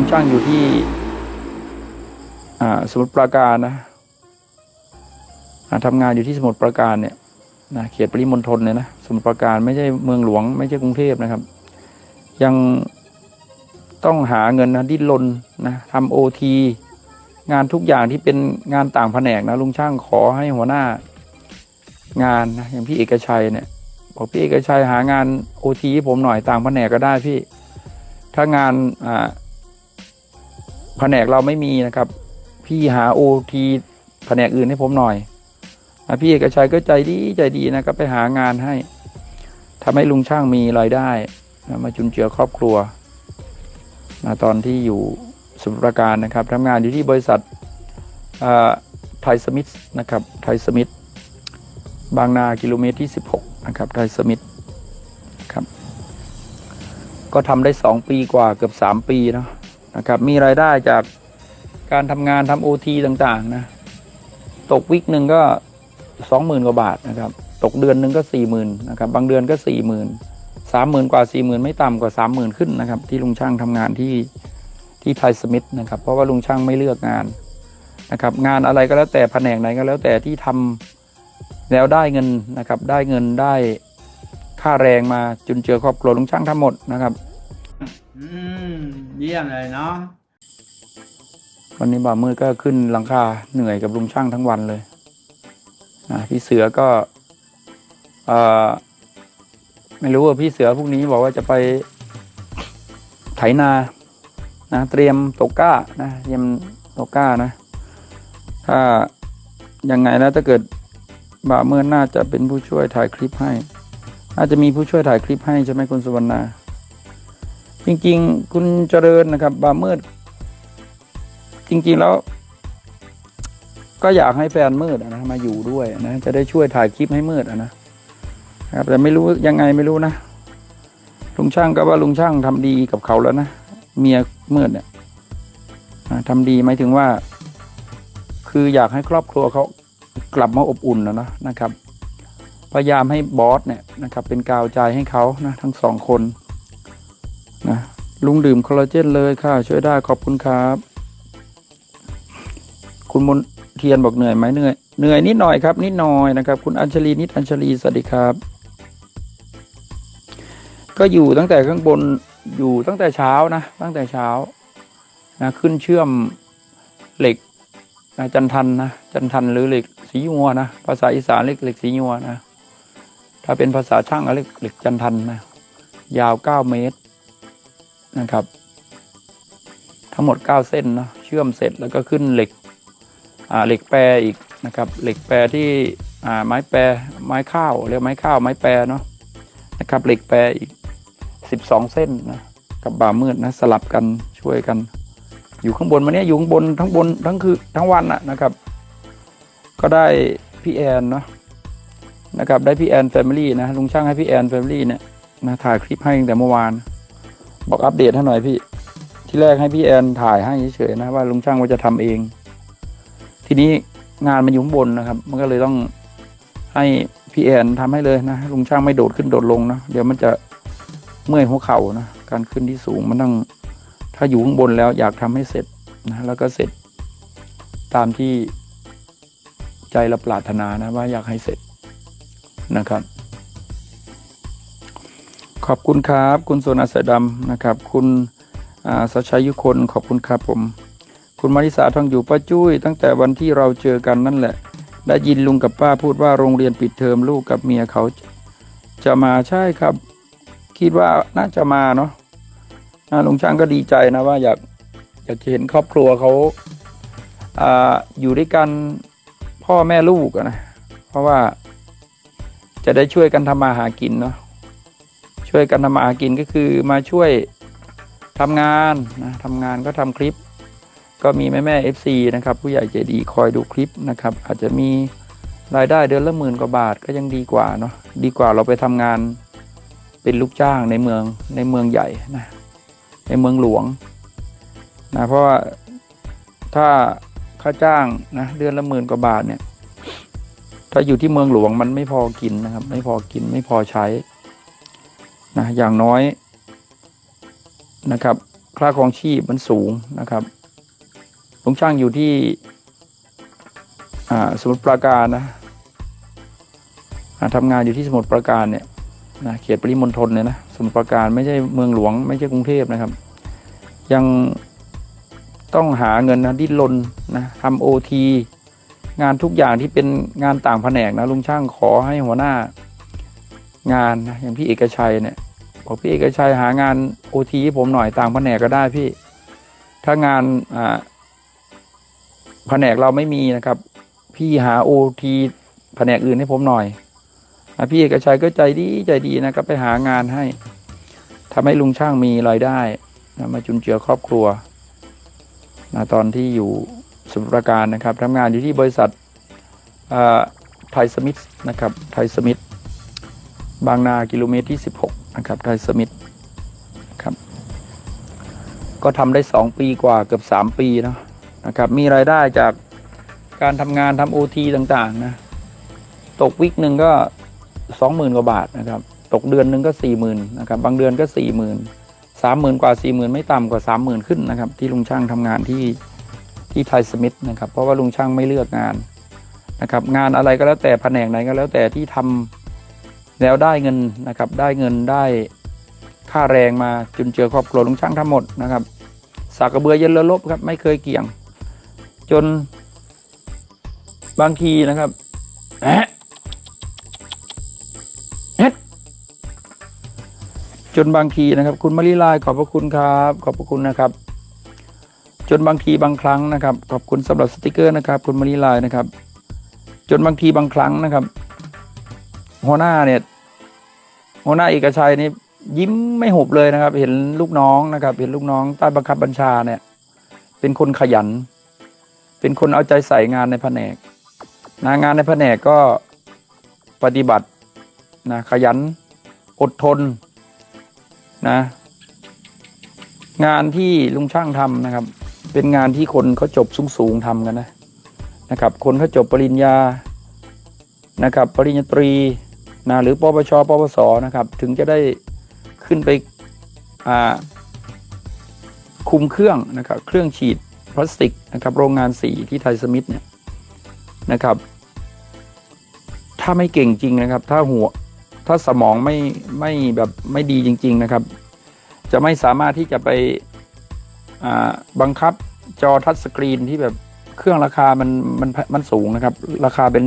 ผมช่างอยู่ที่สมุทรปราการนะอ่าทำงานอยู่ที่สมุทรปราการเนี่ยนะเขตปริมณฑลเนี่ยนะสมุทรปราการไม่ใช่เมืองหลวง ไม่ใช่กรุงเทพนะครับ ยังต้องหาเงินนะดิ้นรนนะทำโอทีงานทุกอย่างที่เป็นงานต่างแผนกนะลุงช่างขอให้หัวหน้างานนะอย่างพี่เอกชัยเนี่ยบอกพี่เอกชัยหางานโอทีให้ผมหน่อยต่างแผนกก็ได้พี่ ถ้างานอ่า แผนกเราไม่มีนะครับ พี่หาโอทีแผนกอื่นให้ผมหน่อยพี่เอกชัยก็ใจดีใจดีนะก็ไปหางานให้ทำให้ลุงช่างมีรายได้มาจุนเจือครอบครัวตอนที่อยู่สมุทรปราการนะครับทำงานอยู่ที่บริษัทไทยสมิธนะครับไทยสมิธบางนากิโลเมตรที่ 16 นะครับไทยสมิธครับ ก็ทำได้ 2 ปีกว่าเกือบ 3 ปีเนาะ นะครับมีรายได้จากการทำงานทำโอทีต่างๆนะตกวิกหนึ่งก็20,000กว่าบาทนะครับตกเดือนหนึ่งก็40,000นนะครับบางเดือนก็40,000 30,000กว่า40,000ไม่ต่ำกว่า30,000ขึ้นนะครับที่ลุงช่างทำงานที่ที่ไทยสมิธนะครับเพราะว่าลุงช่างไม่เลือกงานนะครับงานอะไรก็แล้วแต่แผนกไหนก็แล้วแต่ที่ทำแล้วได้เงินนะครับได้เงินได้ค่าแรงมาจุนเจือครอบครัวลุงช่างทั้งหมดนะครับ อืมเยี่ยมเลยเนาะวันนี้บ่าวมืดก็ขึ้นหลังคาเหนื่อยกับลุงช่างทั้งวันเลยนะพี่เสือก็เอ่อไม่รู้ว่าพี่เสือพรุ่งนี้บอกว่าจะไปไถนานะเตรียมตกก้านะเตรียมตกก้านะ ถ้ายังไงนะถ้าเกิดบ่าวมืดน่าจะเป็นผู้ช่วยถ่ายคลิปให้น่าจะมีผู้ช่วยถ่ายคลิปให้ใช่ไหมคุณสุวรรณา จริง ๆ คุณเจริญนะครับบาวมืด จริง ๆแล้ว ก็อยากให้แฟนมืดอนะมาอยู่ด้วยนะจะได้ช่วยถ่ายคลิปให้มืดอนะครับ แต่ไม่รู้ยังไงไม่รู้นะลุงช่างก็ว่าลุงช่างทำดีกับเขาแล้วนะเมียมืดเนี่ยอ่าทำดีหมายถึงว่า คืออยากให้ครอบครัวเขากลับมาอบอุ่นนะนะนะครับ พยายามให้บอสเนี่ยนะครับ เป็นกาวใจให้เขานะทั้งสองคน นะลุงดื่มคอลลาเจนเลยค่ะ ช่วยได้ขอบคุณครับ คุณมนเทียนบอกเหนื่อยไหมเหนื่อยเหนื่อยนิดหน่อยครับ นิดหน่อยนะครับ คุณอัญชลีนิดอัญชลีสวัสดีครับ ก็อยู่ตั้งแต่ข้างบนอยู่ตั้งแต่เช้านะ ตั้งแต่เช้านะขึ้นเชื่อมเหล็กนะจันทันนะจันทันหรือเหล็กสีงัวนะภาษาอีสานเรียกเหล็กสีงัวนะถ้าเป็นภาษาช่างเรียกเหล็กจันทันนะยาวเก้าเมตร นะครับ ทั้งหมดเก้าเส้นเนาะเชื่อมเสร็จแล้วก็ขึ้นเหล็กอ่าเหล็กแปรอีกนะครับ เหล็กแปรที่อ่าไม้แปรไม้ข้าวเรียกไม้ข้าวไม้แปรเนาะนะครับ เหล็กแปรอีกสิบสองเส้นนะกับบ่ามืดนะสลับกันช่วยกัน อยู่ข้างบนวันนี้อยู่ข้างบนทั้งบนทั้งคือทั้งวันน่ะนะครับ ก็ได้พี่แอนเนาะนะครับได้พี่แอนแฟมิลี่นะลุงช่างให้พี่แอนแฟมิลี่เนี่ยนะถ่ายคลิปให้ตั้งแต่เมื่อวาน บอกอัปเดตให้หน่อยพี่ ที่แรกให้พี่แอนถ่ายให้เฉยๆนะว่าลุงช่างว่าจะทำเอง ทีนี้งานมันอยู่ข้างบนนะครับ มันก็เลยต้องให้พี่แอนทำให้เลยนะลุงช่างไม่โดดขึ้นโดดลงนะเดี๋ยวมันจะเมื่อยหัวเข่านะการขึ้นที่สูงมันต้องถ้าอยู่ข้างบนแล้วอยากทำให้เสร็จนะแล้วก็เสร็จ ตามที่ใจเราปรารถนานะว่าอยากให้เสร็จนะครับ ขอบคุณครับ คุณโซนาเสดำนะครับ คุณสัชชัยยุคนขอบคุณครับผม คุณมาริสาทองอยู่ป้าจุ้ย ตั้งแต่วันที่เราเจอกันนั่นแหละ ได้ยินลุงกับป้าพูดว่าโรงเรียนปิดเทอมลูกกับเมียเขาจะมาใช่ครับ คิดว่าน่าจะมาเนาะลุงช่างก็ดีใจนะว่าอยากอยากจะเห็นครอบครัวเขาออยู่ด้วยกันพ่อแม่ลูกนะเพราะว่าจะได้ช่วยกันทำมาหากินเนาะ ช่วยกันทำมาหากินก็คือมาช่วยทำงานนะทำงานก็ทำคลิป ก็มีแม่แม่เอฟซีนะครับ ผู้ใหญ่ใจดีคอยดูคลิปนะครับ อาจจะมีรายได้เดือนละหมื่นกว่าบาทก็ยังดีกว่าเนาะดีกว่าเราไปทำงานเป็นลูกจ้างในเมืองในเมืองใหญ่นะในเมืองหลวงนะเพราะว่าถ้าค่าจ้างนะเดือนละหมื่นกว่าบาทเนี่ย ถ้าอยู่ที่เมืองหลวงมันไม่พอกินนะครับ ไม่พอกินไม่พอใช้ นะอย่างน้อยนะครับ ค่าของชีพมันสูงนะครับลุงช่างอยู่ที่สมุทรปราการนะทำงานอยู่ที่สมุทรปราการเนี่ยนะเขตปริมณฑลเนี่ยนะสมุทรปราการไม่ใช่เมืองหลวง ไม่ใช่กรุงเทพนะครับ ยังต้องหาเงินนะดิ้นรนนะทำโอทีงานทุกอย่างที่เป็นงานต่างแผนกนะลุงช่างขอให้หัวหน้างานนะอย่างพี่เอกชัยเนี่ย บอกพี่เอกชัยหางานโอทีให้ผมหน่อยต่างแผนกก็ได้พี่ ถ้างานอ่าแผนกเราไม่มีนะครับ พี่หาโอทีแผนกอื่นให้ผมหน่อยพี่เอกชัยก็ใจดีใจดีนะก็ไปหางานให้ทำให้ลุงช่างมีรายได้นะมาจุนเจือครอบครัวนะตอนที่อยู่สมุทรปราการนะครับทำงานอยู่ที่บริษัทไทยสมิธนะครับไทยสมิธบางนากิโลเมตรที่ 16 นะครับไทสมิธครับ ก็ทำได้ 2 ปีกว่าเกือบ 3 ปีนะนะครับ มีรายได้จากการทำงานทำโอทีต่างๆนะตกวิกหนึ่งก็สองหมื่นกว่าบาทนะครับ ตกเดือนหนึ่งก็สี่หมื่นนะครับ บางเดือนก็สี่หมื่นสามหมื่นกว่าสี่หมื่นไม่ต่ำกว่าสามหมื่นขึ้นนะครับ ที่ลุงช่างทำงานที่ที่ไทยสมิธนะครับ เพราะว่าลุงช่างไม่เลือกงานนะครับ งานอะไรก็แล้วแต่แผนกไหนก็แล้วแต่ที่ทำ แล้วได้เงินนะครับได้เงินได้ค่าแรงมาจุนเจือครอบครัวลุงช่างทั้งหมดนะครับสากกระเบือเย็นละลบครับไม่เคยเกี่ยง จนบางทีนะครับแอะแอะจนบางทีนะครับ คุณมาริลายขอบพระคุณครับ ขอบพระคุณนะครับ จนบางทีบางครั้งนะครับ ขอบคุณสำหรับสติกเกอร์นะครับ คุณมาริลายนะครับ จนบางทีบางครั้งนะครับ หัวหน้าเนี่ยหัวหน้าเอกชัยนี่ยิ้มไม่หุบเลยนะครับ เห็นลูกน้องนะครับ เห็นลูกน้องใต้บังคับบัญชาเนี่ย เป็นคนขยัน เป็นคนเอาใจใส่งานในแผนกนะงานในแผนกก็ปฏิบัตินะขยันอดทนนะงานที่ลุงช่างทำนะครับ เป็นงานที่คนเขาจบสูงๆทำกันนะนะครับ คนเขาจบปริญญานะครับ ปริญญาตรี นะหรือปปชปปสนะครับ ถึงจะได้ขึ้นไปคุมเครื่องนะครับเครื่องฉีดพลาสติกนะครับโรงงานสีที่ไทยสมิธเนี่ยนะครับ ถ้าไม่เก่งจริงนะครับ ถ้าหัวถ้าสมองไม่ไม่แบบไม่ดีจริง ๆนะครับ จะไม่สามารถที่จะไปบังคับจอทัชสกรีนที่แบบเครื่องราคามันมันมันสูงนะครับ ราคาเป็น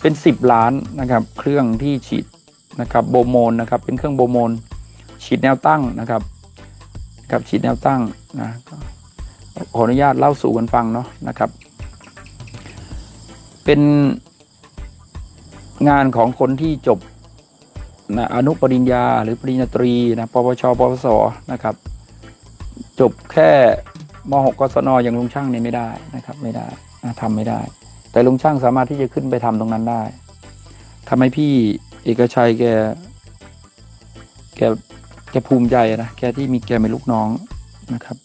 เป็นสิบล้านนะครับ เครื่องที่ฉีดนะครับโบโมนนะครับ เป็นเครื่องโบโมนฉีดแนวตั้งนะครับกับฉีดแนวตั้งนะขออนุญาตเล่าสู่กันฟังเนาะนะครับ เป็นงานของคนที่จบนะอนุปริญญาหรือปริญญาตรีนะปวชปวสนะครับ จบแค่ม .6 กศนอย่างลุงช่างเนี่ยไม่ได้นะครับ ไม่ได้นะทำไม่ได้ แต่ลุงช่างสามารถที่จะขึ้นไปทำตรงนั้นได้ทำให้พี่เอกชัยแก แกแกภูมิใจนะแกที่มีแกเป็นลูกน้องนะครับ